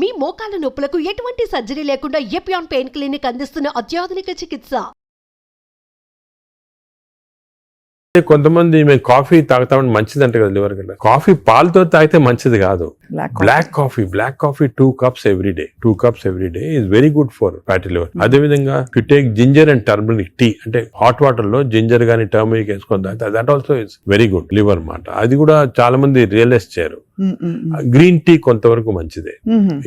మీ మోకాల నొప్పులకు ఎటువంటి సర్జరీ లేకుండా ఎపియాన్ పెయిన్ క్లినిక్ అందిస్తున్న అత్యాధునిక చికిత్స? కొంతమంది మేము కాఫీ తాగుతామని మంచిది అంటే కదా లివర్ కదా. కాఫీ పాలతో తాగితే మంచిది కాదు. Black coffee black coffee two cups every day two cups every day is very good for fatty liver అదే విధంగా you take ginger and turmeric tea అంటే హాట్ వాటర్లో జింజర్ గానీ టర్మరిక్ వేసుకొని తాగితే that also is very good liver మాట. అది కూడా చాలా మంది రియలైజ్ చేయరు. గ్రీన్ టీ కొంతవరకు మంచిదే.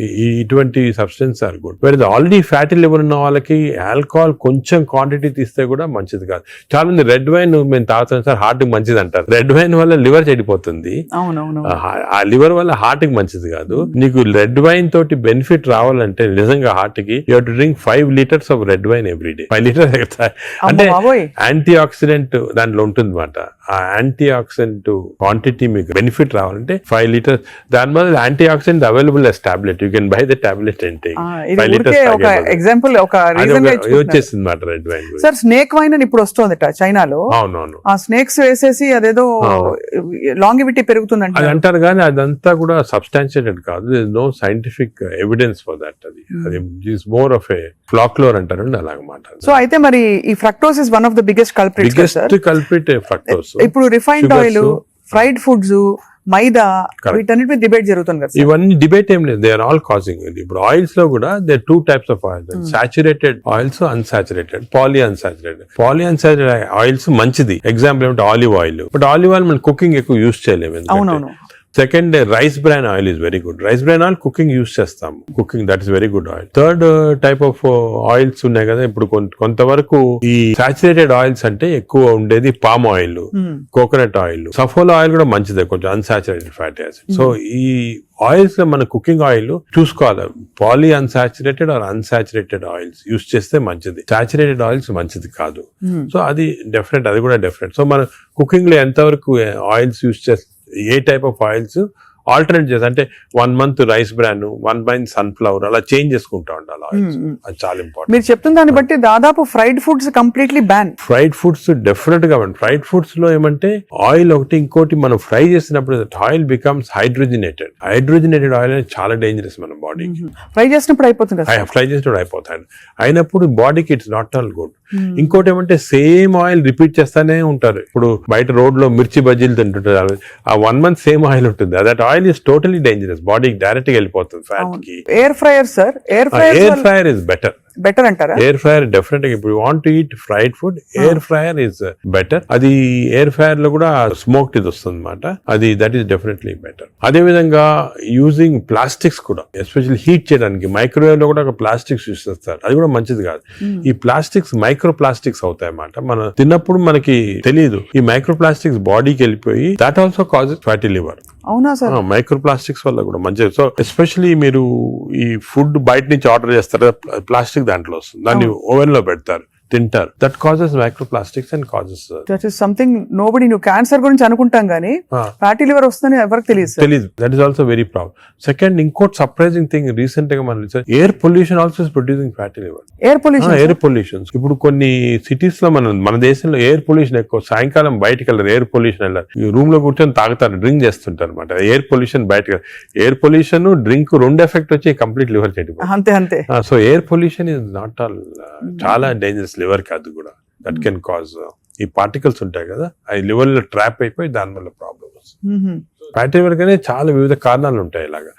ఈ- ఈ- ఇటువంటి సబ్స్టెన్స్ ఆర్ గుడ్ వేరే ఆల్రెడీ ఫ్యాటీ లివర్ ఉన్న వాళ్ళకి ఆల్కహాల్ కొంచెం క్వాంటిటీ తీస్తే కూడా మంచిది కాదు. చాలా మంది రెడ్ వైన్ మేము తాగుతాం సార్ హార్ట్ మంచిది అంటారు. రెడ్ వైన్ వల్ల లివర్ చెడిపోతుంది. ఆ- లివర్ వల్ల హార్ట్కి మంచిది కాదు. నీకు రెడ్ వైన్ తోటి బెనిఫిట్ రావాలంటే నిజంగా హార్ట్కి you to drink five litres of red wine every day five litres అంటే యాంటీ ఆక్సిడెంట్ దాంట్లో ఉంటుంది అనమాట ఆ యాంటీ ఆక్సిడెంట్ క్వాంటిటీ మీకు బెనిఫిట్ రావాలంటే ఫైవ్ లీటర్స్ దాని వల్ల antioxidant available as tablet you can buy the tablet and take ఆ, ఇది ఫైవ్ లీటర్స్ ఒక ఎగ్జాంపుల్ ఒక. వచ్చేసింది red wine sir snake wine అని ఇప్పుడు వస్తుందట చైనాలో. అవునవును. ఆ స్నేక్స్ వేసేసి అదేదో లాంగివిటీ పెరుగుతుందంట. అది అంటారు కానీ అదంతా కూడా సబ్స్టాన్షియేటెడ్ కాదు. No scientific evidence for that అది. Hmm. అది is more of a folklore అంటారు అలాగమాట. సో అయితే మరి ఈ fructose is one of the biggest culprits biggest sir culprit fructose ఇప్పుడు రిఫైన్డ్. ఆయిల్ ఫ్రైడ్ ఫుడ్స్ మైదా. వీటన్నిటి మీద డిబేట్ జరుగుతుంది కదా ఇవన్నీ డిబేట్ ఏం లేదు. దే ఆర్ ఆల్ కాజింగ్ ఇప్పుడు ఆయిల్స్లో కూడా they two types of oils. Saturated oils unsaturated poly unsaturated poly unsaturated oils మంచిది. ఎగ్జాంపుల్ ఏమిటి? Olive oil but olive oil మనం కుకింగ్ ఎక్కువ యూస్ చేయలేము అవునవును. Second rice bran oil is very good rice bran oil cooking use చేస్తాం cooking that is very good oil third type of oils ఉన్నాయి కదా ఇప్పుడు కొంత- కొంతవరకు ఈ సాచురేటెడ్ ఆయిల్స్ అంటే ఎక్కువ ఉండేది palm oil Hmm. Coconut oil Saffola oil కూడా మంచిదే కొంచెం అన్సాచురేటెడ్ ఫ్యాటీ యాసిడ్ సో ఈ ఆయిల్స్లో మన కుకింగ్ ఆయిల్ చూసుకోవాలి. Poly unsaturated or unsaturated oils use చేస్తే మంచిది. సాచురేటెడ్ ఆయిల్స్ మంచిది కాదు. Hmm. సో అది డెఫినెట్ అది కూడా డెఫినెట్ సో మన కుకింగ్లో ఎంతవరకు ఆయిల్స్ యూస్ చేస్తే a type of oils alternate చేస్తే అంటే one month rice bran one month sunflower అలా చేంజ్ చేసుకుంటా ఉండాలి ఆయిల్స్ Hmm. అది చాలా ఇంపార్టెంట్ మీరు చెప్తున్న దాన్ని బట్టి దాదాపు fried foods completely ban fried foods డెఫినెట్గా ఫ్రైడ్ ఫుడ్స్లో ఏమంటే ఆయిల్ ఒకటి ఇంకోటి మనం ఫ్రై చేసినప్పుడు oil becomes hydrogenated hydrogenated oil అనేది చాలా డేంజరస్ మన బాడీకి ఫ్రై చేసినప్పుడు అయిపోతుంది ఫ్రై చేసినప్పుడు అయిపోతాయి అయినప్పుడు బాడీకి it's not all good Hmm. ఇంకోటి ఏమంటే సేమ్ ఆయిల్ రిపీట్ చేస్తానే ఉంటారు. ఇప్పుడు బయట రోడ్లో మిర్చి బజ్జీలు తింటుంటారు. ఆ వన్ మంత్ సేమ్ ఆయిల్ ఉంటుంది. That oil is totally dangerous బాడీకి డైరెక్ట్గా వెళ్ళిపోతుంది ఫ్యాట్కి. Air fryer sir air air fryer fryer is better better అంటారా? ఎయిర్ ఫ్రైయర్ డెఫినెట్గా ఇప్పుడు want to eat fried food air fryer is better అది ఎయిర్ ఫ్రైయర్లో కూడా స్మోక్ ఇది వస్తుంది అనమాట అది దట్ ఈస్ డెఫినెట్లీ బెటర్ అదే విధంగా యూజింగ్ ప్లాస్టిక్స్ కూడా ఎస్పెషల్లీ హీట్ చేయడానికి. మైక్రోవేవ్లో కూడా ఒక ప్లాస్టిక్స్ యూస్ చేస్తారు. అది కూడా మంచిది కాదు. ఈ ప్లాస్టిక్స్ మైక్రో ప్లాస్టిక్స్ అవుతాయి అన్నమాట మనం తిన్నప్పుడు మనకి తెలియదు ఈ మైక్రో ప్లాస్టిక్స్ బాడీకి వెళ్ళిపోయి that also causes fatty liver అవునా సార్? మైక్రో ప్లాస్టిక్స్ వల్ల కూడా మంచిది. సో ఎస్పెషలీ మీరు ఈ ఫుడ్ బయట నుంచి ఆర్డర్ చేస్తారు? ప్లాస్టిక్ దాంట్లో వస్తుంది. దాన్ని ఓవెన్లో పెడతారు. తింటారు. That causes micro plastics and causes that is something nobody నువ్వు క్యాన్సర్ గురించి అనుకుంటాం కానీ ఫ్యాటీ లివర్ వస్తుందని ఎవరికి తెలియదు తెలియదు that is also very problem second ఇంకోటి సర్ప్రైజింగ్ థింగ్ రీసెంట్గా మనం air pollution also is producing fatty liver air pollution air pollution ఇప్పుడు కొన్ని సిటీస్లో మన మన దేశంలో ఎయిర్ పొల్యూషన్ ఎక్కువ. సాయంకాలం బయటకు వెళ్ళరు ఎయిర్ పొల్యూషన్ వెళ్ళారు. ఈ రూమ్లో కూర్చొని తాగుతారు డ్రింక్ చేస్తుంటారు అనమాట ఎయిర్ పొల్యూషన్ బయటకు ఎయిర్ పొల్యూషన్ డ్రింక్ రెండు ఎఫెక్ట్ వచ్చి కంప్లీట్ లివర్ చెడిపోతుంది. అంతే అంతే. So air pollution is not all చాలా డేంజరస్ లివర్కి అది కూడా దట్ కెన్ కాజ్ ఈ పార్టికల్స్ ఉంటాయి కదా అవి లివర్లో ట్రాప్ అయిపోయి దాని వల్ల ప్రాబ్లమ్ వస్తుంది ఫ్యాటీ లివర్ కానీ చాలా వివిధ కారణాలు ఉంటాయి ఇలాగా.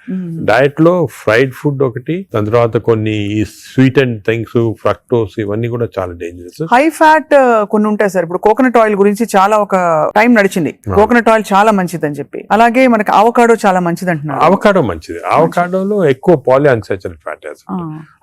డయట్లో ఫ్రైడ్ ఫుడ్ ఒకటి దాని తర్వాత కొన్ని స్వీట్ అండ్ థింగ్స్ ఫ్రక్టోస్ ఇవన్నీ కూడా చాలా డేంజరస్ హై ఫ్యాట్ కొన్ని ఉంటాయి సార్. ఇప్పుడు కోకోనట్ ఆయిల్ గురించి చాలా ఒక టైం నడిచింది. కోకోనట్ ఆయిల్ చాలా మంచిది అని చెప్పి. అలాగే మనకి అవకాడో చాలా మంచిది అంటున్నారు. అవకాడో మంచిది. అవకాడోలో ఎక్కువ పాలి అన్సాచురేటెడ్ ఫ్యాటీ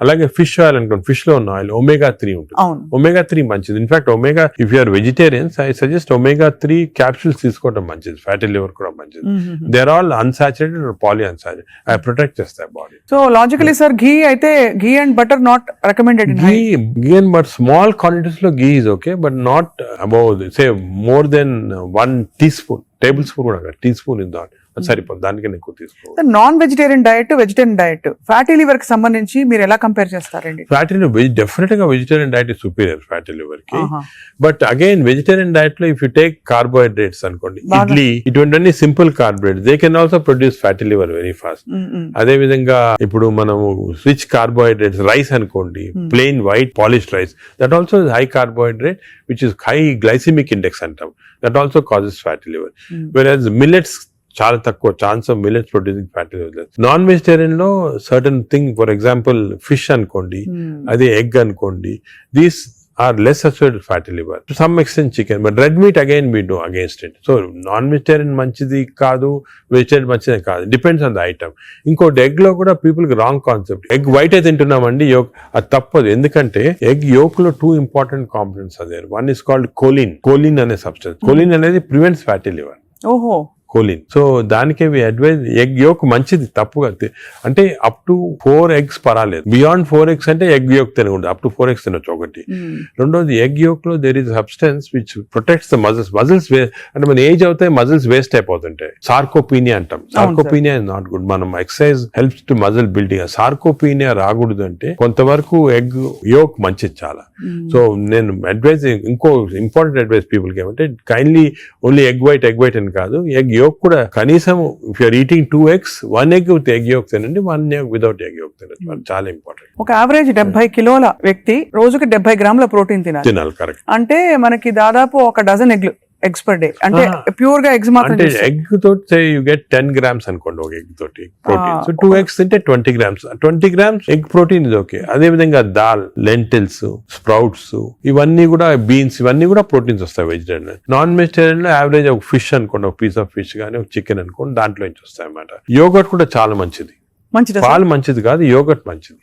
అలాగే ఫిష్ ఆయిల్ అనుకోండి. ఫిష్లో ఉన్న ఆయిల్ ఒమేగా త్రీ ఉంటుంది. ఒమేగా త్రీ మంచిది. In fact omega if you're vegetarians I suggest omega three capsules తీసుకోవడం మంచిది. ఫ్యాటీ లివర్ కూడా మంచిది. మ్మ్. They are all unsaturated polyunsaturated అవి ప్రొటెక్ట్ చేస్తాయి body so logically sir ghee అయితే ghee and butter not recommended in ghee ghee and but small క్వాంటిటీస్లో ghee is okay but not above say more than one teaspoon tablespoon కూడా teaspoon is not అది సరిపోదు దానికన్నా ఎక్కువ తీసుకోవాలి non vegetarian diet vegetarian diet fatty లివర్కి సంబంధించి మీరు ఎలా కంపేర్ చేస్తారండి ఫ్యాటీ లివర్ డెఫినెట్గా వెజిటేరియన్ డైట్ సుపీరియర్ ఫ్యాటీ లివర్కి. బట్ అగైన్ వెజిటేరియన్ డైట్లో ఇఫ్ యూ టేక్ కార్బోహైడ్రేట్స్ అనుకోండి. ఇడ్లీ ఇటువంటి simple carbohydrate they can also produce fatty liver very fast. అదే విధంగా ఇప్పుడు మనము రిచ్ కార్బోహైడ్రేట్స్ రైస్ అనుకోండి. Plain white polished rice that also high carbohydrate which is high glycemic index అంటాం that also causes fatty liver. Whereas millets చాలా తక్కువ chance of millets producing fatty liver non వెజిటేరియన్లో certain thing for example fish అనుకోండి um. అదే egg అనుకోండి these are less associated fatty liver to some extent chicken but red meat again we do against it so non vegetarian మంచిది కాదు vegetarian మంచిది కాదు. Depends on the item ఇంకోటి ఎగ్లో కూడా పీపుల్కి రాంగ్ కాన్సెప్ట్ ఎగ్ వైట్ అయితే తింటున్నామండి యోక్ అది తప్పదు. ఎందుకంటే ఎగ్ యోక్లో టూ ఇంపార్టెంట్ కాంపనెంట్స్ అదే one is called choline choline అనే సబ్స్టెన్స్ కోలిన్ అనేది ప్రివెంట్స్ ఫ్యాటీ లివర్ ఓహో. కోలిన్ సో దానికే అడ్వైజ్ ఎగ్ యోక్ మంచిది తప్పుగా అంటే అప్ టు ఫోర్ ఎగ్స్ పర్వాలేదు. బియాండ్ ఫోర్ ఎగ్స్ అంటే ఎగ్ యోక్ తినకూడదు. అప్ టు ఫోర్ ఎగ్స్ తినొచ్చు ఒకటి. ఉమ్. రెండోది egg యోక్లో there is substance which protects the muscles muscles అంటే మన ఏజ్ అవుతాయి మజిల్స్ వేస్ట్ అయిపోతుంటాయి. సార్కోపీనియా అంటాం. సార్కోపీనియా ఇస్ నాట్ గుడ్ మనం exercise helps to muscle building sarcopenia రాకూడదు అంటే కొంతవరకు ఎగ్ యోక్ మంచిది చాలా. సో నేను అడ్వైజ్ ఇంకో ఇంపార్టెంట్ అడ్వైస్ పీపుల్కి ఏమంటే kindly only egg white egg white అని కాదు. ఎగ్ యోక్ కూడా కనీసం if you're eating two eggs one egg with egg yolk తినండి one egg without egg yolk తినండి. అది చాలా ఇంపార్టెంట్ ఒక యావరేజ్ డెబ్బై కిలోల వ్యక్తి రోజుకి డెబ్బై గ్రాముల ప్రోటీన్ తినాలి. తినాలి కరెక్ట్ అంటే మనకి దాదాపు ఒక డజన్ ఎగ్లు ఎగ్స్ పర్ డే అంటే. ప్యూర్గా ఎగ్స్ మాత్రం ఎగ్ తోటి యూ గెట్ టెన్ గ్రామ్స్ అనుకోండి ఒక ఎగ్ తోటి ప్రోటీన్ సో టూ ఎగ్స్ తింటే twenty grams twenty grams egg protein ఇది ఓకే అదే విధంగా దాల్ లెంటిల్స్ స్ప్రౌట్స్ ఇవన్నీ కూడా బీన్స్ ఇవన్నీ కూడా ప్రోటీన్స్ వస్తాయి వెజిటేరియన్ నాన్ వెజిటేరియన్లో యావరేజ్ ఒక ఫిష్ అనుకోండి ఒక పీస్ ఆఫ్ ఫిష్ కానీ ఒక చికెన్ అనుకోండి దాంట్లో నుంచి వస్తాయి అన్నమాట. యోగట్ కూడా చాలా మంచిది. మంచిది పాలు మంచిది కాదు యోగట్ మంచిది.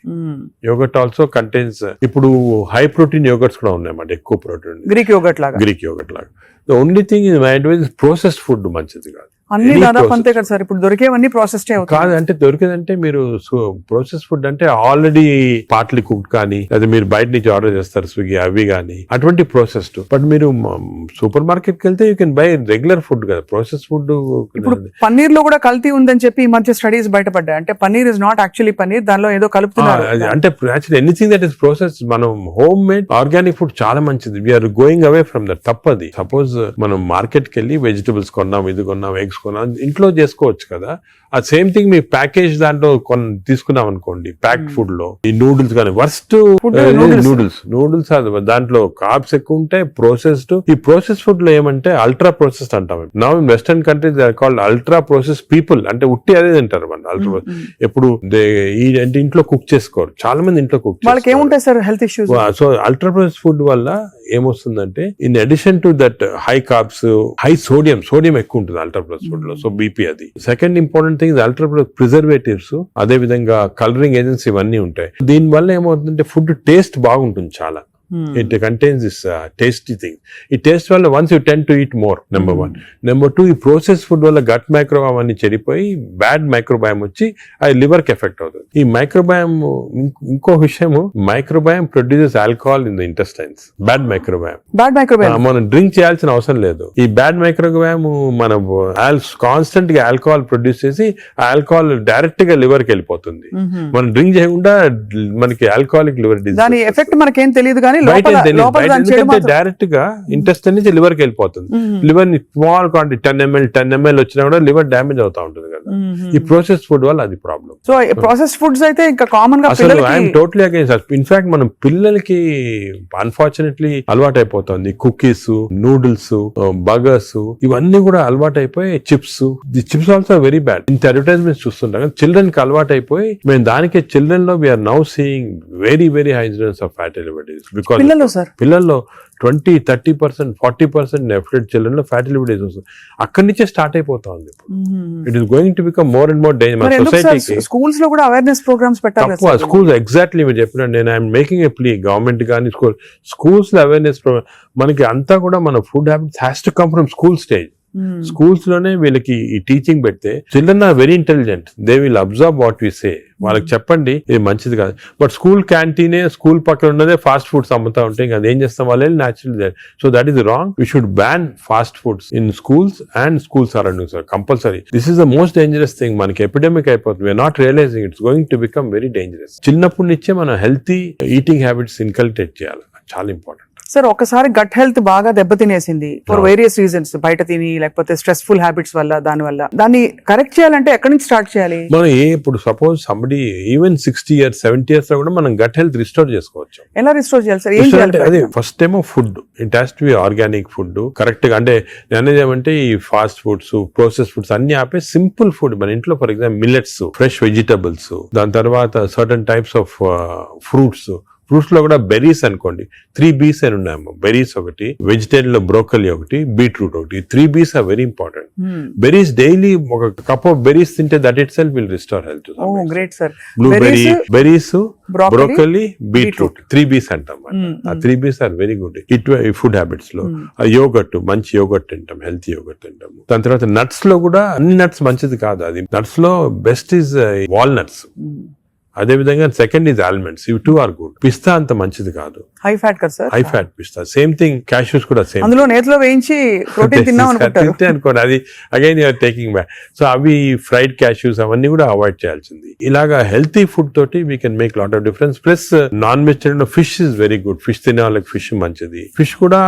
యోగట్ ఆల్సో కంటైన్స్ ఇప్పుడు హై ప్రోటీన్ యోగట్స్ కూడా ఉన్నాయి అన్నమాట ఎక్కువ ప్రోటీన్ గ్రీక్ యోగట్ లాగా. గ్రీక్ యోగట్ లాగా. The only thing is my advise processed food మంచిది కాదు. అన్ని దాదాపు. అంతే కదా సార్. ఇప్పుడు దొరికేవన్నీ అవుతాయి. కాదు అంటే దొరికేదంటే మీరు ప్రాసెస్ ఫుడ్ అంటే ఆల్రెడీ పార్ట్లీ కుక్డ్ కానీ లేదా మీరు బయట నుంచి ఆర్డర్ చేస్తారు స్విగ్గీ అవి కానీ అటువంటి ప్రాసెస్డ్ బట్ మీరు సూపర్ మార్కెట్కి వెళ్తే you can buy regular food కదా. ప్రాసెస్ ఫుడ్ ఇప్పుడు పన్నీర్లో కూడా కల్తీ ఉందని చెప్పి ఈ మధ్య స్టడీస్ బయటపడ్డాయి. అంటే paneer is not actually paneer దానిలో ఏదో కలుపుతున్నారు. అంటే actually anything that is process మనం హోమ్ మేడ్ ఆర్గానిక్ ఫుడ్ చాలా మంచిది. We're going away from that తప్పది. సపోజ్ మనం మార్కెట్కి వెళ్ళి వెజిటబుల్స్ కొన్నాం ఇది కొన్నాం ఎగ్స్ కొన్నాం ఇంట్లో చేసుకోవచ్చు కదా. ఆ సేమ్ థింగ్ మీ ప్యాకేజ్ దాంట్లో కొన్ తీసుకున్నాం అనుకోండి ప్యాక్డ్ ఫుడ్లో ఈ నూడిల్స్ కానీ వర్స్ట్. నూడిల్స్. నూడిల్స్. దాంట్లో కార్బ్స్ ఎక్కువ ఉంటాయి ప్రాసెస్డ్ ఈ ప్రాసెస్ ఫుడ్లో ఏమంటే అల్ట్రా ప్రాసెస్డ్ అంటాం. Now in western countries called ultra process people అంటే ఉట్టి అదే తింటారు మన అల్ట్రా ఎప్పుడు అంటే ఇంట్లో కుక్ చేసుకోరు. చాలా మంది ఇంట్లో కుక్ వాళ్ళకి ఏముంటాయి sir health issues so ultra process food వల్ల ఏమొస్తుందంటే in addition to that high carbs high sodium sodium ఎక్కువ ఉంటుంది అల్ట్రా ప్రాసెస్ ఫుడ్లో. సో బీపీ అది. Second important thing ultra preservatives అదే విధంగా కలరింగ్ ఏజెన్సీ ఇవన్నీ ఉంటాయి. దీని వల్ల ఏమవుతుందంటే ఫుడ్ టేస్ట్ బాగుంటుంది చాలా. It contains this tasty thing ఈ టేస్ట్ వల్ల once you tend to eat more number one number two ఈ ప్రాసెస్ ఫుడ్ వల్ల గట్ మైక్రోబామ్ అన్ని చెడిపోయి బ్యాడ్ మైక్రోబయామ్ వచ్చి అది లివర్కి ఎఫెక్ట్ అవుతుంది. ఈ మైక్రోబయామ్ ఇంకో విషయము microbiome produces alcohol in the intestines bad microbiome bad microbiome మనం డ్రింక్ చేయాల్సిన అవసరం లేదు. ఈ బ్యాడ్ మైక్రోగ్రామ్ మన కాన్స్టెంట్గా ఆల్కహాల్ ప్రొడ్యూస్ చేసి ఆల్కహాల్ డైరెక్ట్గా లివర్కి వెళ్ళిపోతుంది. మనం డ్రింక్ చేయకుండా మనకి ఆల్కహాలిక్ లివర్ దాని డిజీజ్ ఎఫెక్ట్ మనకేం తెలియదు కానీ డైరెక్ట్గా ఇంటెస్టైన్ నుంచి లివర్కి వెళ్ళిపోతుంది. లివర్ని small quantity ten ML ten ML వచ్చినా కూడా లివర్ డ్యామేజ్ అవుతా ఉంటుంది కదా. ఈ ప్రాసెస్ ఫుడ్ వల్ల అది ప్రాబ్లం సో ప్రాసెస్ ఫుడ్స్ అయితే ఇంకా కామన్గా అసలు ఐఎమ్ టోటలీ అగేన్స్ ఇన్ఫాక్ట్ మనం పిల్లలకి అన్ఫార్చునేట్లీ అలవాటు అయిపోతుంది కుకీస్ నూడిల్స్ బర్గర్స్ ఇవన్నీ కూడా అలవాటు అయిపోయి chips the chips also very bad ఇంత అడ్వర్టైజ్మెంట్స్ చూస్తుంటాం చిల్డ్రన్కి అలవాటు అయిపోయి మేము దానికి చిల్డ్రన్లో we're now seeing very very high incidence of fatty liberties because పిల్లలు సార్. పిల్లల్లో twenty thirty percent forty percent affected చిల్డ్రన్లో fatty liberties వస్తుంది అక్కడి నుంచే స్టార్ట్ అయిపోతా ఉంది it is going to become more and more danger సొసైటీకి స్కూల్స్లో కూడా అవేర్నెస్ ప్రోగ్రామ్స్ పెట్టాలి తక్కువ? స్కూల్స్ ఎగ్జాక్ట్లీ మీరు చెప్పినట్టు నేను I'm making a plea government కానీ స్కూల్ స్కూల్స్లో అవేర్నెస్ మనకి అంతా కూడా మన food habits has to come from school stage Hmm. స్కూల్స్లోనే వీళ్ళకి ఈ టీచింగ్ పెడితే children are very intelligent. They will observe what we say వాళ్ళకి చెప్పండి ఇది మంచిది కాదు. బట్ స్కూల్ క్యాంటీనే స్కూల్ పక్కన ఉన్నదే ఫాస్ట్ ఫుడ్స్ అమ్ముతా ఉంటే ఇంకా ఏం చేస్తాం? వాళ్ళు natural so that is wrong we should ban fast foods in schools and school sir compulsory this is the most dangerous thing మనకి ఎపిడమిక్ అయిపోతుంది. We're not realizing it's going to become very dangerous చిన్నప్పటి నుంచే మనం healthy eating habits inculcate చేయాలి. చాలా important sir ఒకసారి gut health బాగా దెబ్బతినేసింది ఫర్. వేరియస్ రీజన్స్ బయట తిని లేకపోతే స్ట్రెస్ఫుల్ హ్యాబిట్స్ వల్ల దాని వల్ల. దాన్ని కరెక్ట్ చేయాలంటే ఎక్కడి నుంచి స్టార్ట్ చేయాలి? మనం ఇప్పుడు suppose somebody even sixty years seventy ఇయర్స్లో కూడా మనం గట్ హెల్త్ రిస్టోర్ చేసుకోవచ్చు. ఎలా రిస్టోర్ చేయాలి సార్ ఏం చేయాలి అదే ఫస్ట్ ఏమో food it to be organic food కరెక్ట్గా అంటే నేను అనేది ఏమంటే ఈ ఫాస్ట్ ఫుడ్స్ ప్రాసెస్ ఫుడ్స్ అన్ని ఆపే సింపుల్ ఫుడ్ మన ఇంట్లో for example millets fresh vegetables దాని తర్వాత సర్టన్ టైప్స్ ఆఫ్ ఫ్రూట్స్ ఫ్రూట్స్లో కూడా బెర్రీస్ అనుకోండి త్రీ బీస్ అని ఉన్నాయమ్మా బెర్రీస్ ఒకటి వెజిటేరియన్లో బ్రోకలీ ఒకటి బీట్రూట్ ఒకటి. Three Bs are very important. Hmm. Berries daily ఒక కప్ ఆఫ్ బెర్రీస్ తింటే that itself will restore health. Great sir blueberry berries broccoli beetroot three Bs అంటాం మనం. Mm, ఆ. Three Bs are very good ఇటు food హ్యాబిట్స్లో. ఆ yoghurt మంచి yoghurt తింటాం హెల్తీ యోగట్ తింటాము దాని తర్వాత నట్స్లో కూడా అన్ని నట్స్ మంచిది కాదు. అది నట్స్లో బెస్ట్ ఇస్ వాల్నట్స్ Hmm. అదే విధంగా సెకండ్ ఇస్ ఆల్మండ్స్ ఇవి టూ ఆర్ గుడ్ పిస్తా అంత మంచిది కాదు. హై ఫ్యాట్ కదా సార్? హై ఫ్యాట్ పిస్తా. సేమ్ థింగ్ క్యాష్యూస్ కూడా సేమ్ అందులో నేతిలో వేయించి ప్రోటీన్ తిన్నాం అనుకుంటారు. తింటే అనుకోండి అది again you're taking back so అవి ఫ్రైడ్ క్యాష్యూస్ అవన్నీ కూడా అవాయిడ్ చేయాల్సింది. ఇలాగా హెల్తీ ఫుడ్ తోటి we can make lot of difference plus non vegetarian fish is very good fish తినే వాళ్ళకి ఫిష్ మంచిది. ఫిష్ కూడా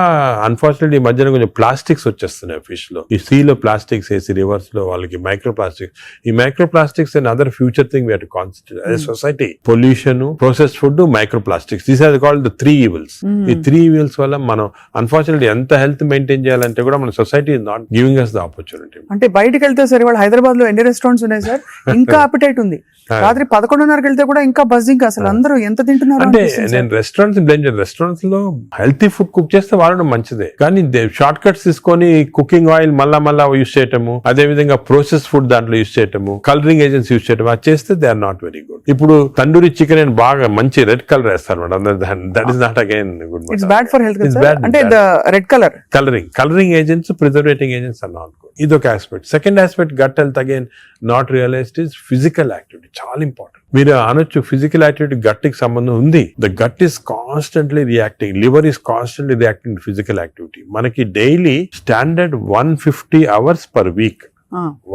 అన్ఫార్చునేట్లీ ఈ మధ్యన కొంచెం ప్లాస్టిక్స్ వచ్చేస్తున్నాయి ఫిష్లో. ఈ సీ లో ప్లాస్టిక్స్ వేసి రివర్స్లో వాళ్ళకి మైక్రో ప్లాస్టిక్స్ ఈ micro plastics and other future thing we to concentrate society pollution process food micro plastics these are called the three evils ఈ త్రీ ఈవిల్స్ వల్ల మనం అన్ఫార్చునేట్లీ ఎంత హెల్త్ మెయింటైన్ చేయాలంటే కూడా మన society is not giving us the opportunity అంటే బయటికి వెళ్తే సరే వాళ్ళు హైదరాబాద్లో ఎన్ని రెస్టారెంట్స్ ఉన్నాయి సార్? ఇంకా అపిటైట్ ఉంది. రాత్రి పదకొండున్నరకు వెళ్తే కూడా ఇంకా బజ్జింగ్ అసలు అందరూ ఎంత తింటున్నారు అంటే. నేను రెస్టారెంట్స్ బ్లేమ్ చేయను రెస్టారెంట్స్లో హెల్తీ ఫుడ్ కుక్ చేస్తే వాడడం మంచిదే. కానీ షార్ట్ కట్స్ తీసుకొని కుకింగ్ ఆయిల్ మళ్ళా మళ్ళా యూస్ చేయటము అదే విధంగా ప్రాసెస్ ఫుడ్ దాంట్లో యూస్ చేయటము కలరింగ్ ఏజెంట్స్ యూస్ చేయటం అది చేస్తే they are not very good ఇప్పుడు తండూరి చికెన్ అని బాగా మంచి రెడ్ కలర్ వేస్తారు madam. That is not again good it's bad for health అంటే bad. The red colour colouring colouring agents preserving agents not good ఇది ఒక aspect second aspect gut health again not realized is physical activity చాలా important మీరు అనొచ్చు physical activity గట్టికి సంబంధం ఉంది. The gut is constantly reacting liver is constantly reacting physical activity మనకి daily standard one fifty hours per week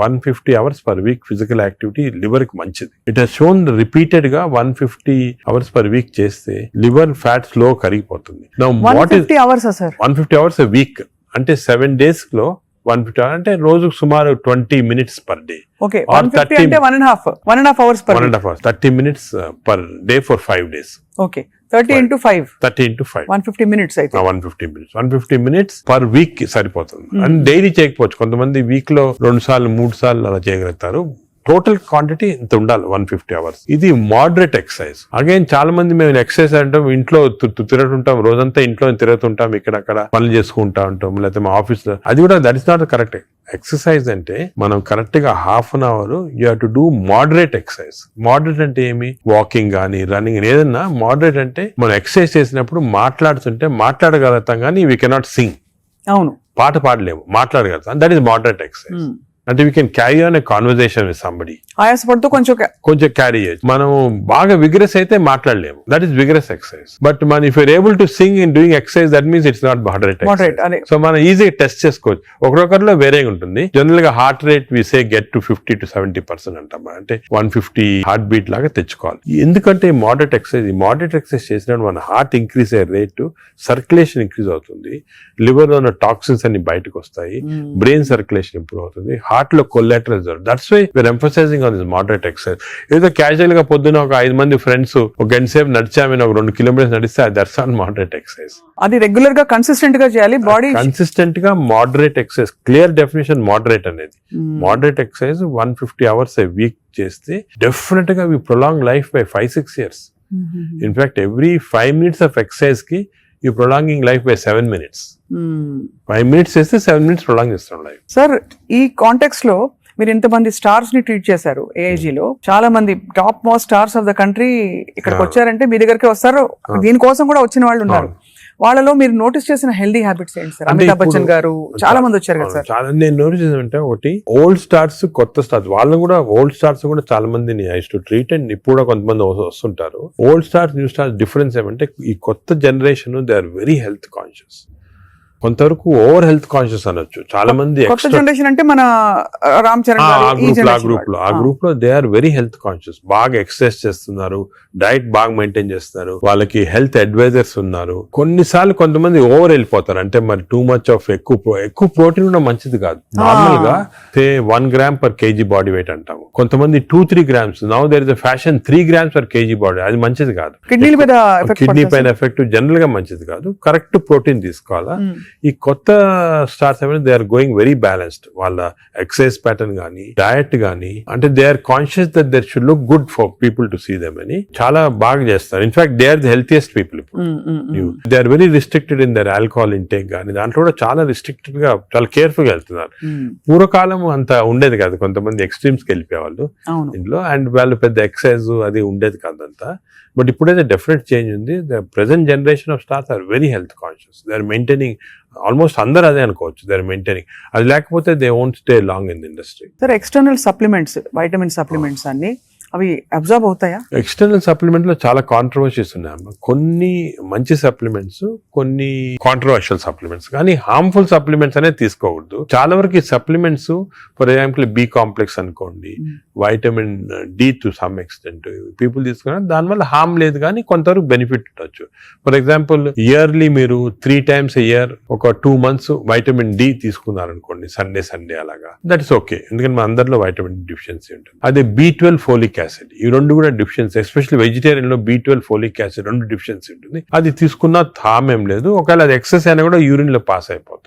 one fifty hours per week physical activity లివర్కి మంచిది. It has shown రిపీటెడ్గా one fifty hours per week చేస్తే liver fat slow కరిగిపోతుంది. One fifty hours one fifty hours week. అంటే seven డేస్లో one fifty అంటే రోజుకు సుమారు twenty minutes per day. Okay one fifty 30 అంటే one and half one and half hours one and half hours thirty minutes per day for five days okay thirty into five thirty into five one fifty minutes అయితే. One fifty minutes one fifty minutes per week సరిపోతుంది. Hmm. And daily చేయకపోవచ్చు. కొంతమంది వీక్లో రెండు సార్లు మూడు సార్లు అలా చేయగలుగుతారు. టోటల్ క్వాంటిటీ ఇంత ఉండాలి వన్ ఫిఫ్టీ అవర్స్ ఇది మోడరేట్ ఎక్సర్సైజ్ అగైన్ చాలా మంది మేము ఎక్సర్సైజ్ అంటాం ఇంట్లో తిరుగుతుంటాం రోజంతా ఇంట్లో తిరుగుతుంటాం ఇక్కడక్కడ పనులు చేసుకుంటా ఉంటాం లేకపోతే మా ఆఫీస్లో అది కూడా that is not correct exercise అంటే మనం కరెక్ట్గా half an hour you have to do moderate exercise moderate అంటే ఏమి? వాకింగ్ కానీ రన్నింగ్ ఏదన్నా మోడరేట్ అంటే మనం ఎక్సర్సైజ్ చేసినప్పుడు మాట్లాడుతుంటే మాట్లాడగలుగుతాం కానీ వీ కెనాట్ సింగ్ అవును. పాట పాడలేము మాట్లాడగలుగుతాం. That is moderate exercise. అంటే we can carry on a conversation with somebody ఆయాసపడుతూ కొంచెం కొంచెం క్యారీ చేయొచ్చు. మనం బాగా విగ్రెస్ అయితే మాట్లాడలేము. That is vigorous exercise but మన if you're able to sing in doing exercise that means it's not moderate so మనం ఈజీగా టెస్ట్ చేసుకోవచ్చు. ఒకరొకరిలో వేరేగా ఉంటుంది. జనరల్గా heart rate we say get to fifty to seventy percent అంటాం అంటే వన్ ఫిఫ్టీ హార్ట్ బీట్ లాగా తెచ్చుకోవాలి. ఎందుకంటే మోడరేట్ ఎక్సర్సైజ్ ఈ మోడరేట్ ఎక్సర్సైజ్ చేసినప్పుడు మన హార్ట్ ఇంక్రీజ్ అయ్యే రేటు సర్క్యులేషన్ ఇంక్రీజ్ అవుతుంది. లివర్లో ఉన్న టాక్సిన్స్ అన్ని బయటకు వస్తాయి. బ్రెయిన్ సర్క్యులేషన్ ఇంప్రూవ్ అవుతుంది. హార్ట్లో collateral that's why we're emphasizing on this moderate exercise ఏదో క్యాజువల్గా పొద్దున ఒక ఐదు మంది ఫ్రెండ్స్ ఒక గంట సేపు నడిచామని ఒక రెండు కిలోమీటర్స్ నడిస్తే దట్స్ ఆన్ మోడరేట్ ఎక్సర్సైజ్ అది రెగ్యులర్గా కన్సిస్టెంట్గా చేయాలి. బాడీ కన్సిస్టెంట్గా moderate exercise clear definition moderate అనేది. Moderate exercise one fifty hours a week చేస్తే డెఫినెట్గా we prolong life by five six years in fact every five minutes of ఎక్సర్సైజ్కి ఈ prolonging life by seven minutes five minutes చేస్తే seven minutes prolong చేస్తాం life sir ఈ కాంటెక్స్లో మీరు ఇంతమంది స్టార్స్ని treat చేశారు AIG లో. చాలా మంది top most stars of the country ఇక్కడికి. వచ్చారంటే మీ దగ్గరికి వస్తారు. దీనికోసం కూడా వచ్చిన వాళ్ళు ఉన్నారు. వాళ్ళలో మీరు నోటీస్ చేసిన హెల్దీ హ్యాబిట్స్ ఏంటి సార్ అమితాబ్ బచ్చన్ గారు చాలా మంది వచ్చారు కదా సార్ చాలా నేను నోటీస్ అంటే ఒకటి ఓల్డ్ స్టార్స్ కొత్త స్టార్స్ వాళ్ళని కూడా ఓల్డ్ స్టార్స్ కూడా చాలా మందిని ఐస్ టు ట్రీట్ అండ్ ఇప్పుడు కూడా కొంతమంది వస్తు- వస్తుంటారు. Old stars new stars difference ఏమంటే ఈ కొత్త generation they are very health conscious కొంతవరకు ఓవర్ హెల్త్ కాన్షియస్ అనొచ్చు. చాలా మంది కొత్త జనరేషన్ అంటే మన రామ్ చరణ్ ఆ గ్రూప్లో ఆ గ్రూప్లో ఆ వాళ్ళు. గ్రూప్లో they are very health conscious. బాగా ఎక్సర్సైజ్ చేస్తున్నారు డైట్ బాగా మెయింటైన్ చేస్తున్నారు వాళ్ళకి హెల్త్ అడ్వైజర్స్ ఉన్నారు. కొన్నిసార్లు కొంతమంది ఓవర్ వెళ్ళిపోతారు. అంటే మరి టూ మచ్ ఆఫ్ ఎక్కువ ఎక్కువ ప్రోటీన్ కూడా మంచిది కాదు. నార్మల్గా say one gram per kg body weight అంటాము. కొంతమంది two three grams. Now there is fashion three grams per kg body. అది మంచిది కాదు. కిడ్నీ పైన ఎఫెక్ట్ జనరల్గా మంచిది కాదు. కరెక్ట్ ప్రోటీన్ తీసుకోవాలా. ఈ కొత్త స్టార్స్ ఏమైనా they are going very balanced వాళ్ళ ఎక్సర్సైజ్ ప్యాటర్న్ గానీ డయట్ గానీ అంటే they are conscious that their should look good for people to see them అని చాలా బాగా చేస్తారు. In fact they are the healthiest people ఇప్పుడు. They are very restricted in their alcohol intake కానీ దాంట్లో కూడా చాలా రిస్ట్రిక్టెడ్గా చాలా కేర్ఫుల్గా వెళ్తున్నారు పూర్వకాలం అంత ఉండేది కాదు. కొంతమంది ఎక్స్ట్రీమ్స్కి వెళ్ళిపోయేవాళ్ళు. ఇంట్లో అండ్ వాళ్ళు పెద్ద ఎక్సర్సైజ్ అది ఉండేది కాదంతా. బట్ ఇప్పుడైతే డెఫినెట్ చేంజ్ ఉంది. The present generation of stars are very health conscious they are maintaining almost అందరు అదే అనుకోవచ్చు. దే ఆర్ మెయింటైనింగ్ అది లేకపోతే they won't stay long in the industry sir external supplements vitamin supplements అన్ని అవి observe అవుతాయా? External సప్లిమెంట్లో చాలా కాంట్రవర్సీస్ ఉన్నాయమ్మా కొన్ని మంచి సప్లిమెంట్స్ కొన్ని కాంట్రవర్షియల్ సప్లిమెంట్స్ కానీ హార్మ్ఫుల్ సప్లిమెంట్స్ అనేది తీసుకోకూడదు. చాలా వరకు ఈ supplements for example B complex అనుకోండి Mm. Vitamin D to some extent people తీసుకున్నా దానివల్ల హామ్ లేదు కానీ కొంతవరకు బెనిఫిట్ ఉండొచ్చు. ఫర్ ఎగ్జాంపుల్ ఇయర్లీ మీరు త్రీ టైమ్స్ ఇయర్ ఒక టూ మంత్స్ వైటమిన్ డి తీసుకున్నారనుకోండి సండే సండే అలాగా దట్ ఇస్ ఓకే ఎందుకంటే మన అందరిలో వైటమిన్ డిఫిషియన్సీ ఉంటుంది. అదే బి ట్వెల్వ్ ఫోలిక్ యాసిడ్ ఈ రెండు కూడా డిఫిషియన్సీ ఎస్పెషల్లీ వెజిటేరియన్లో బి ట్వెల్వ్ ఫోలిక్ యాసిడ్ రెండు డిఫిషియన్సీ ఉంటుంది. అది తీసుకున్న హామ్ ఏం లేదు. ఒకవేళ అది ఎక్సెస్ అయినా కూడా యూరిన్లో పాస్ అయిపోతుంది.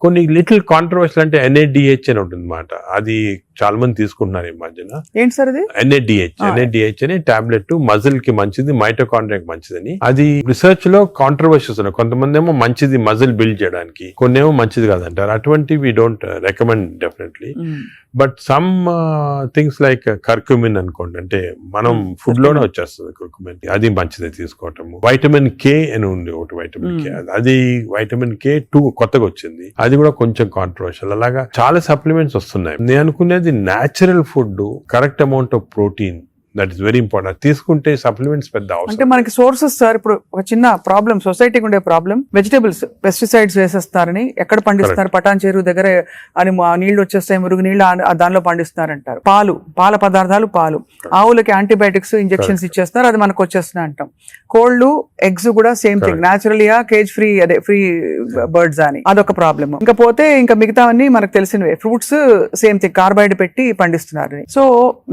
కొన్ని లిటిల్ కాంట్రవర్షియల్ అంటే ఎన్ఏడిహెచ్ అని ఉంటుంది అనమాట అది చాలా మంది తీసుకుంటున్నారు ఈ మధ్యన. ఏంటి సార్ ఎన్ఏడిహెచ్. ఎన్ఏడిహెచ్ అని టాబ్లెట్ మజిల్కి మంచిది మైటోకాండ్రియాకి మంచిదని. అది రిసర్చ్లో కాంట్రవర్షియస్ ఉన్నాయి. కొంతమంది ఏమో మంచిది మజిల్ బిల్డ్ చేయడానికి కొన్ని ఏమో మంచిది కాదంటారు. అటువంటి we don't recommend definitely but some things like curcumin అనుకోండి. అంటే మనం. ఫుడ్లోనే వచ్చేస్తుంది కర్కుమిన్. అది మంచిది తీసుకోవటము. వైటమిన్ కే అని ఉంది ఒకటి వైటమిన్ కే. అది వైటమిన్ కే టూ కొత్తగా వచ్చింది. అది కూడా కొంచెం కాంట్రవర్షియల్ అలాగా చాలా సప్లిమెంట్స్ వస్తున్నాయి. నేను అనుకునేది natural food correct amount of protein that is very important తీసుకుంటే సప్లిమెంట్స్ పెద్ద అంటే అవసరం మనకి సోర్సెస్ సార్ ఇప్పుడు ఒక చిన్న ప్రాబ్లం సొసైటీకి ఉండే ప్రాబ్లం వెజిటేబుల్స్ పెస్టిసైడ్స్ వేసేస్తారని ఎక్కడ పండిస్తారు పటాన్ చెరువు దగ్గర అని నీళ్ళు వచ్చేస్తాయి మురుగు నీళ్ళు దానిలో పండిస్తారంటారు పాలు పాల పదార్థాలు పాలు. ఆవులకి యాంటీబయాటిక్స్ ఇంజెక్షన్స్ ఇచ్చేస్తారు అది మనకు వచ్చేస్తున్నాయి అంటాం. కోళ్ళు ఎగ్స్ కూడా సేమ్ థింగ్. న్యాచురల్గా కేజ్ ఫ్రీ అదే ఫ్రీ బర్డ్స్ అని. అదొక ప్రాబ్లమ్ ఇంకా పోతే ఇంకా మిగతావన్నీ మనకు తెలిసినవే. ఫ్రూట్స్ సేమ్ థింగ్ కార్బైడ్ పెట్టి పండిస్తున్నారు సో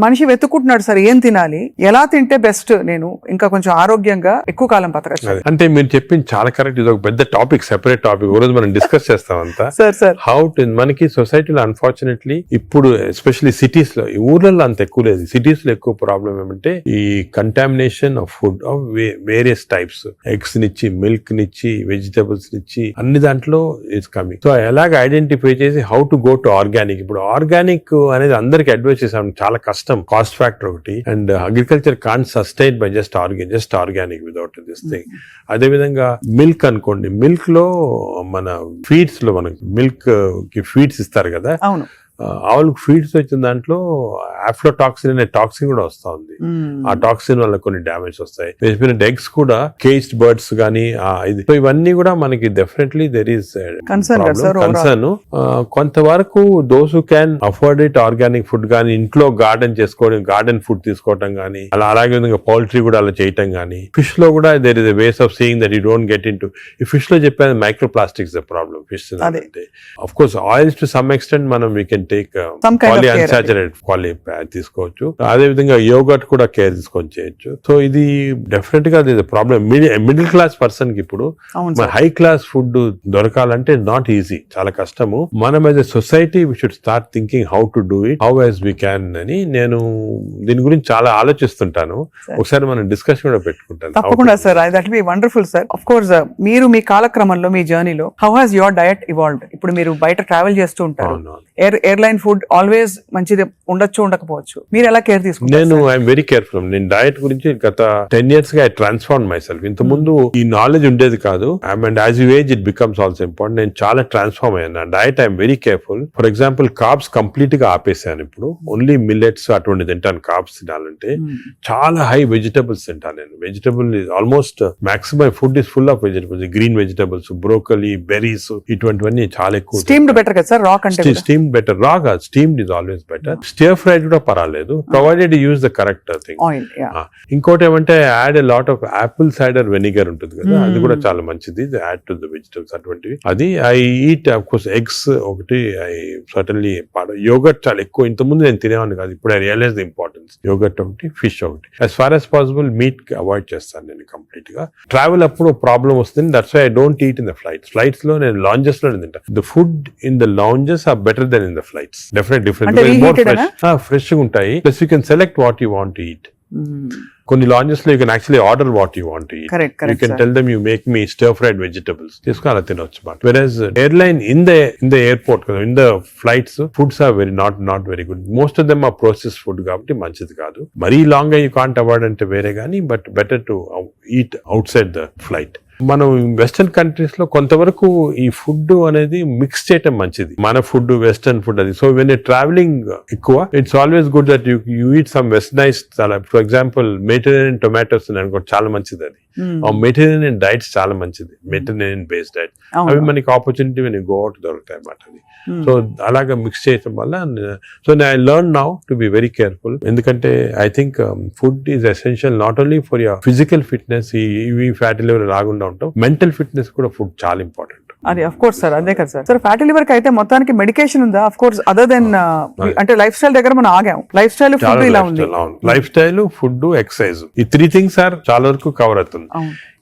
మనిషి వెతుక్కుంటున్నాడు సార్ ఏం తినాలి. ఎలా తింటే బెస్ట్ నేను ఇంకా కొంచెం ఆరోగ్యంగా ఎక్కువ కాలం బతకచ్చు. అంటే మీరు చెప్పింది చాలా కరెక్ట్ ఇది ఒక పెద్ద టాపిక్ సెపరేట్ టాపిక్ రోజు మనం డిస్కస్ చేస్తాం అంతా. సార్ సార్ హౌ టు మనకి సొసైటీలో అన్ఫార్చునేట్లీ ఇప్పుడు ఎస్పెషల్లీ సిటీస్లో ఈ ఊర్లలో అంత ఎక్కువ లేదు. సిటీస్లో ఎక్కువ ప్రాబ్లం ఏమంటే ఈ contamination of food of various types eggs నిచ్చి milk నిచ్చి వెజిటబుల్స్ నిచ్చి అన్ని దాంట్లో ఇట్స్ కమింగ్ సో ఎలాగ ఐడెంటిఫై చేసి how to go to organic ఇప్పుడు ఆర్గానిక్ అనేది అందరికి అడ్వైస్ చేసాం. చాలా కష్టం. కాస్ట్ ఫ్యాక్టర్ ఒకటి. And agriculture can sustain by just organic just organic without this thing అదే విధంగా మిల్క్ అనుకోండి మిల్క్లో మన ఫీడ్స్లో మనకి మిల్క్కి ఫీడ్స్ ఇస్తారు కదా. ఆవులకు ఫీడ్స్ వచ్చిన దాంట్లో ఆఫ్లోటాక్సిన్ అనే టాక్సిన్ కూడా వస్తా ఉంది. ఆ టాక్సిన్ వల్ల కొన్ని డ్యామేజ్ వస్తాయి చెప్పిన ఎగ్స్ కూడా కేజ్డ్ బర్డ్స్ కానీ ఇది సో ఇవన్నీ కూడా మనకి డెఫినెట్లీ దెర్ ఈస్. కన్సర్న్ కొంతవరకు those can afford it organic food కానీ ఇంట్లో గార్డెన్ చేసుకోవడం గార్డెన్ ఫుడ్ తీసుకోవటం కానీ అలా అలాగే విధంగా పౌల్ట్రీ కూడా అలా చేయటం కానీ ఫిష్లో కూడా there is ways of seeing that you don't get in to ఈ ఫిష్లో చెప్పేది micro plastics the problem fish. అంటే of course oils to some extent మనం we can take of poly తీసుకోవచ్చు. అదే విధంగా యోగట్ కూడా కేర్ తీసుకొని చేయొచ్చు. సో ఇది డెఫినెట్గా ప్రాబ్లమ్ మిడిల్ క్లాస్ పర్సన్కి ఇప్పుడు హై క్లాస్ ఫుడ్ దొరకాలంటే నాట్ ఈజీ చాలా కష్టము. మనం as a society we should start thinking how to do it how as we can అని నేను దీని గురించి చాలా ఆలోచిస్తుంటాను. ఒకసారి మనం డిస్కషన్ కూడా పెట్టుకుంటాను. తప్పకుండా sir. That be wonderful sir of course మీరు మీ కాలక్రమంలో మీ జర్నీలో how has your diet evolved ఇప్పుడు మీరు బయట ట్రావెల్ చేస్తూ. ఉంటారు. ఎయిర్ లైన్ ఫుడ్ ఆల్వేస్ మంచిది ఉండొచ్చు ఉండకపోవచ్చు. మీరు ఎలా కేర్ తీసుకుంటారు నేను ఐఎమ్ వెరీ కేర్ఫుల్ నేను డయట్ గురించి గత టెన్ ఇయర్స్గా ఐ ట్రాన్స్ఫార్మ్ మై సెల్ఫ్ ఇంత ముందు ఈ నాలెడ్జ్ ఉండేది కాదు. And as you age it becomes also important నేను చాలా ట్రాన్స్ఫార్మ్ అయ్యాను. Diet I'm very careful for example carbs కంప్లీట్గా ఆపేసాను ఇప్పుడు. ఓన్లీ మిల్లెట్స్ అటువంటి తింటాను కార్బ్స్ తినాలంటే. Hmm. చాలా హై వెజిటబుల్స్ తింటాను నేను. Vegetable almost maximum food is full of vegetables green vegetables broccoli berries ఇటువంటివన్నీ చాలా ఎక్కువ స్టీమ్డ్ బెటర్ కదా సార్ రాక్ అంటే. స్టీమ్ బెటర్ రాగా steamed is always better stir fried కూడా పర్వాలేదు. Provided use the correct thing ఇంకోటి ఏమంటే add a lot of apple cider vinegar ఉంటుంది కదా Hmm. అది కూడా చాలా మంచిది. యాడ్ టు ద వెజిటబుల్స్ అటువంటివి. అది I eat of course eggs ఒకటి ఐ సటన్లీ యోగట్ చాలా ఎక్కువ. ఇంత ముందు నేను తినేవాడిని కాదు ఇప్పుడు I realize the importance yogurt ఒకటి ఫిష్ ఒకటి. As far as possible meat avoid చేస్తాను నేను కంప్లీట్గా. ట్రావెల్ అప్పుడు ప్రాబ్లం వస్తుంది. That's I don't eat in the flights ఫ్లైట్స్లో నేను లాంజెస్లో తింటా. The food in the lounges are better than in the flights definite different ఫ్రెష్గా ఉంటాయి. Plus you can select what you want eat. కొన్ని లాంజెస్లో you can actually order what you want you can tell them you make me stir fried vegetables తీసుకుని అలా తినొచ్చు మాట versus airline in the in the airport కదా in the flights foods are very not not very good most of them ఆ process food కాబట్టి మంచిది కాదు. మరీ లాంగ్ యూ కాంట్ అవాయిడ్ అంటే వేరే కానీ but better to eat outside the flight మనం వెస్టర్న్ కంట్రీస్లో కొంతవరకు ఈ ఫుడ్ అనేది మిక్స్ చేయటం మంచిది. మన ఫుడ్ వెస్టర్న్ ఫుడ్ అది. సో వెన్ ట్రావెలింగ్ ఎక్కువ it's always good that you you eat some westernise చాలా ఫర్ ఎగ్జాంపుల్ మెడిటరేనియన్ టొమాటోస్ అనుకో చాలా మంచిది అది. మెటీరియన్ డైట్స్ చాలా మంచిది. మెటీరియన్ బేస్డ్ డైట్ అవి మనకి ఆపర్చునిటీ మనకి గో అవుట్ దొరుకుతాయి అన్నమాట అది Hmm. సో అలాగా మిక్స్ చేయటం వల్ల so I learn now to be very careful ఎందుకంటే I think food is essential not only for your physical fitness ఇవి ఫ్యాటీ లివర్ రాకుండా ఉంటాం మెంటల్ ఫిట్నెస్ కూడా ఫుడ్ చాలా ఇంపార్టెంట్ అది అఫ్ కోర్స్ సార్ అదే కదా సార్ సార్ ఫ్యాటీ లివర్కి అయితే మొత్తానికి మెడికేషన్ ఉందా? అఫ్ కోర్స్ అదర్ దెన్ అంటే లైఫ్ స్టైల్ దగ్గర మనం ఆగాం. లైఫ్ స్టైల్ ఫుడ్ ఇలా ఉంది. లైఫ్ స్టైల్ ఫుడ్ ఎక్సర్సైజ్ ఈ త్రీ థింగ్స్ ఆర్ చాలా వరకు కవర్ అవుతుంది.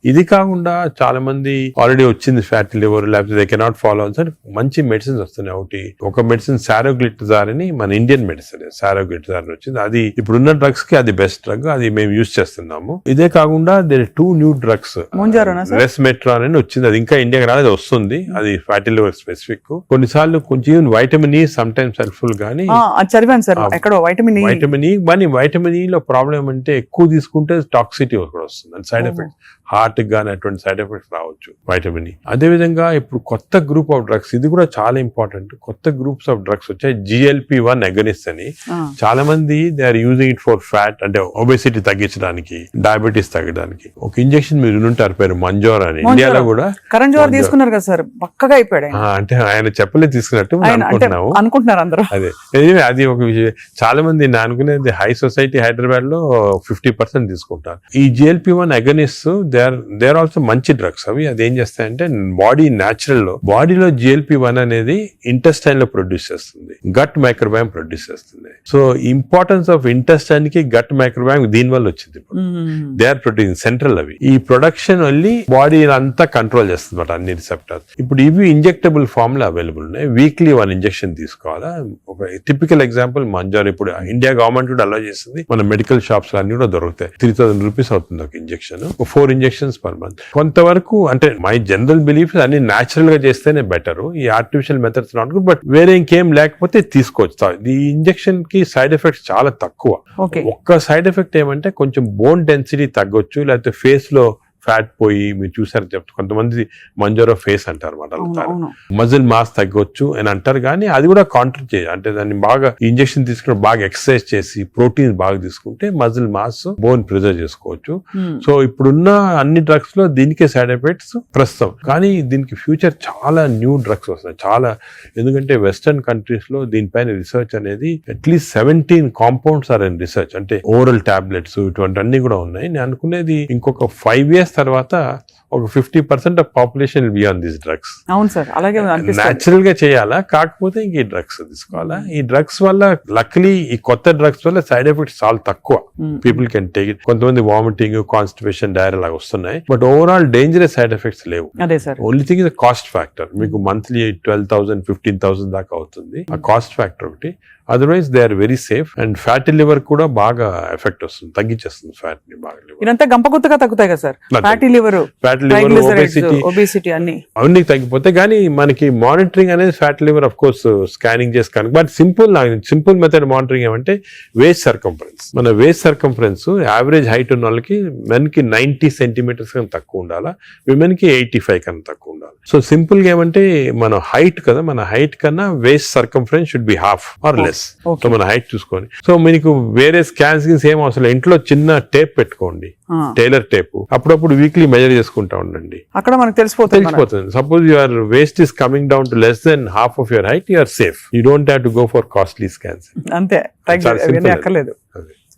ఇది కాకుండా చాలా మంది ఆల్రెడీ వచ్చింది ఫ్యాటీ లివర్ లేకపోతే దే కెనాట్ ఫాలో సార్ మంచి మెడిసిన్స్ వస్తున్నాయి ఒకటి ఒక మెడిసిన్ సారోగ్లిటజార్ అని మన ఇండియన్ మెడిసిన్ సారోగ్లిటజార్ అని వచ్చింది. అది ఇప్పుడున్న డ్రగ్స్కి అది బెస్ట్ డ్రగ్ అది మేము యూజ్ చేస్తున్నాము. ఇదే కాకుండా there two new drugs? Resmetirom అని వచ్చింది. అది ఇంకా ఇండియాకి రాలేదు వస్తుంది. అది ఫ్యాటీ లివర్ స్పెసిఫిక్ కొన్నిసార్లు కొంచెం vitamin E sometimes helpful కానీ చదివాను సార్. ఎక్కడో వైటమిన్ వైటమిన్ ఈ కానీ వైటమిన్ ఈ లో ప్రాబ్లం అంటే ఎక్కువ తీసుకుంటే టాక్సిటీ కూడా వస్తుంది. అండ్ సైడ్ ఓహో. ఎఫెక్ట్స్ హార్ట్ కానీ అటువంటి సైడ్ ఎఫెక్ట్స్ రావచ్చు వైటమిన్ ఈ అదే విధంగా ఇప్పుడు కొత్త గ్రూప్ ఆఫ్ డ్రగ్స్ ఇది కూడా చాలా ఇంపార్టెంట్ కొత్త గ్రూప్స్ ఆఫ్ డ్రగ్స్ వచ్చాయి. జిఎల్పి వన్ అగనిస్ట్ అని. చాలా మంది they are using it for fat అంటే ఒబెసిటీ తగ్గించడానికి డయాబెటీస్ తగ్గడానికి. ఒక ఇంజెక్షన్ మీరు ఉంటారు పేరు మంజోర్ అని. ఇండియాలో కూడా కరణ్ జోహర్. తీసుకున్నారు కదా సార్ పక్కగా అయిపోయాడు అంటే ఆయన చెప్పలే తీసుకున్నట్టు అనుకుంటున్నాము. అనుకుంటున్నారు అందరూ. అదే. అది ఒక విషయం. చాలా మంది నేను అనుకునేది హై సొసైటీ హైదరాబాద్లో ఫిఫ్టీ పర్సెంట్ తీసుకుంటారు. ఈ GLP one agonist they are they are also మంచి డ్రగ్స్ అవి అది ఏం చేస్తాయంటే బాడీ న్యాచురల్లో బాడీలో జిఎల్పి వన్ అనేది ఇంటెస్టైన్లో ప్రొడ్యూస్ చేస్తుంది. గట్ మైక్రోబయామ్ ప్రొడ్యూస్ చేస్తుంది. సో ఇంపార్టెన్స్ ఆఫ్ ఇంటెస్టైన్కి గట్ మైక్రోబయామ్ దీని వల్ల వచ్చింది. దే ఆర్ ప్రొడ్యూసింగ్ సెంట్రల్ అవి. ఈ ప్రొడక్షన్ వెళ్ళి బాడీ అంతా కంట్రోల్ చేస్తుంది అన్నమాట అన్ని రిసెప్టర్స్ ఇప్పుడు ఇవి ఇంజెక్టబుల్ ఫామ్లో అవైలబుల్ ఉన్నాయి. వీక్లీ వన్ ఇంజెక్షన్ తీసుకోవాలా? ఒక టిపికల్ ఎగ్జాంపుల్ మంజార్ ఇప్పుడు ఇండియా గవర్నమెంట్ కూడా అలో చేస్తుంది మన మెడికల్ షాప్స్ అన్ని కూడా దొరుకుతాయి. త్రీ థౌసండ్ రూపీస్ అవుతుంది ఒక injection four injections per month కొంతవరకు అంటే మై జనరల్ బిలీఫ్ అన్ని న్యాచురల్గా చేస్తేనే బెటర్ ఈ artificial methods not good but వేరే ఇంకేం లేకపోతే తీసుకోవచ్చు. ఈ ఇంజెక్షన్కి సైడ్ ఎఫెక్ట్స్ చాలా తక్కువ. ఒక్క సైడ్ ఎఫెక్ట్ ఏమంటే కొంచెం బోన్ డెన్సిటీ తగ్గొచ్చు లేకపోతే ఫేస్లో ఫ్యాట్ పోయి మీరు చూసారు చెప్తా కొంతమంది మంజోరో ఫేస్ అంటారు అనమాట మజిల్ మాస్ తగ్గొచ్చు అని అంటారు కానీ అది కూడా కాంట్రీ చేయాలి అంటే దాన్ని బాగా ఇంజెక్షన్ తీసుకుని బాగా ఎక్సర్సైజ్ చేసి ప్రోటీన్ బాగా తీసుకుంటే మజిల్ మాస్ బోన్ ప్రిజర్వ్ చేసుకోవచ్చు. మ్మ్. సో ఇప్పుడున్న అన్ని డ్రగ్స్లో దీనికే సైడ్ ఎఫెక్ట్స్ ప్రస్తుతం. కానీ దీనికి ఫ్యూచర్ చాలా న్యూ డ్రగ్స్ వస్తాయి చాలా ఎందుకంటే వెస్టర్న్ కంట్రీస్లో దీనిపైన రీసెర్చ్ అనేది at least seventeen compounds are in research అంటే ఓరల్ టాబ్లెట్స్ ఇటువంటి అన్ని కూడా ఉన్నాయి. నేను అనుకునేది ఇంకొక ఫైవ్ ఇయర్స్ తర్వాత ఒక fifty percent of population be on these drugs. అవును సార్ అలాగే న్యాచురల్గా చేయాలా? కాకపోతే ఇంక ఈ డ్రగ్స్ తీసుకోవాలా? ఈ డ్రగ్స్ వల్ల లక్లీ ఈ కొత్త డ్రగ్స్ వల్ల సైడ్ ఎఫెక్ట్స్ చాలా తక్కువ. పీపుల్ కెన్ టేక్ ఇట్ కొంతమంది వామిటింగ్ కాన్స్టిపేషన్ డైరీ లాగా వస్తున్నాయి. But overall dangerous side effects లేవు. అదే sir. Only thing is cost factor మీకు monthly twelve thousand fifteen thousand దాకా అవుతుంది. ఆ కాస్ట్ ఫ్యాక్టర్ ఒకటి. Otherwise they are very safe and fatty liver కూడా బాగా ఎఫెక్ట్ వస్తుంది తగ్గించేస్తుంది ఫ్యాట్ని బాగా. ఇదంతా గంపగుత్తగా తగ్గుతాయి కదా sir? Fatty liver fat liver obesity obesity అన్ని. అవన్నీ తగ్గిపోతే కానీ మనకి మానిటరింగ్ అనేది fat liver of course scanning చేసి కనుక but simple simple method monitoring ఏమంటే వేస్ట్ సర్కంఫరెన్స్ మన వేస్ట్ సర్కంఫరెన్స్ యావరేజ్ హైట్ ఉన్న వాళ్ళకి మెన్కి నైన్టీ సెంటీమీటర్స్ కన్నా తక్కువ ఉండాలా విమెన్కి ఎయిటీ ఫైవ్ కన్నా తక్కువ ఉండాలి. సో సింపుల్గా ఏమంటే మన హైట్ కదా మన హైట్ కన్నా waist circumference should be half or less Okay. So మన హైట్ చూసుకొని సో మీకు వేరే స్కాన్స్ ఏం అవసరం. ఇంట్లో చిన్న టేప్ పెట్టుకోండి టైలర్ టేప్ అప్పుడప్పుడు వీక్లీ మెజర్ చేసుకుంటా ఉండండి అక్కడ మనకు తెలిసిపోతుంది. తెలిసిపోతుంది suppose your waist is coming down to less then half of your height you're safe you don't have to go for costly scans అంతే. అక్కర్లేదు.